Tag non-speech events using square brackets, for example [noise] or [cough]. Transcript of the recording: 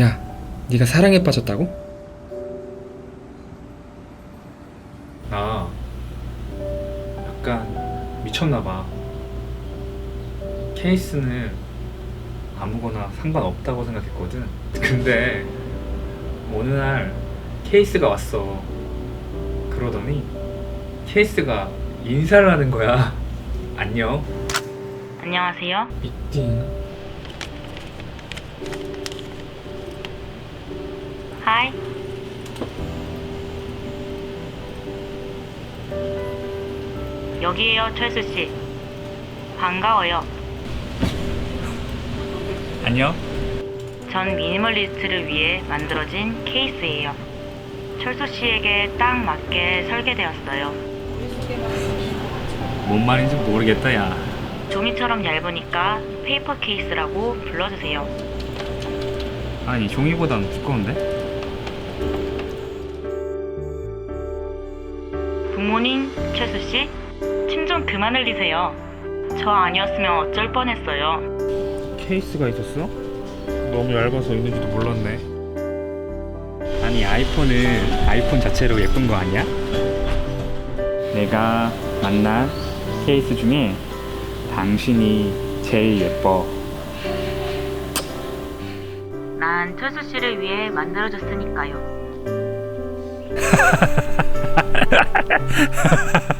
야, 네가 사랑에 빠졌다고? 나 약간 미쳤나봐. 케이스는 아무거나 상관없다고 생각했거든. 근데 어느 날 케이스가 왔어. 그러더니 케이스가 인사를 하는 거야. [laughs] 안녕. 안녕하세요. 미팅. 하이. 여기에요, 철수 씨. 반가워요. 안녕. 전 미니멀리스트를 위해 만들어진 케이스예요. 철수 씨에게 딱 맞게 설계되었어요. 뭔 말인지 모르겠다, 야. 종이처럼 얇으니까 페이퍼 케이스라고 불러주세요. 아니, 종이보단 두꺼운데? 부모님, 철수 씨, 침 좀 그만 흘리세요. 저 아니었으면 어쩔 뻔했어요. 케이스가 있었어? 너무 얇아서 있는지도 몰랐네. 아니 아이폰은 아이폰 자체로 예쁜 거 아니야? 내가 만난 케이스 중에 당신이 제일 예뻐. 난 철수 씨를 위해 만들어줬으니까요. [laughs]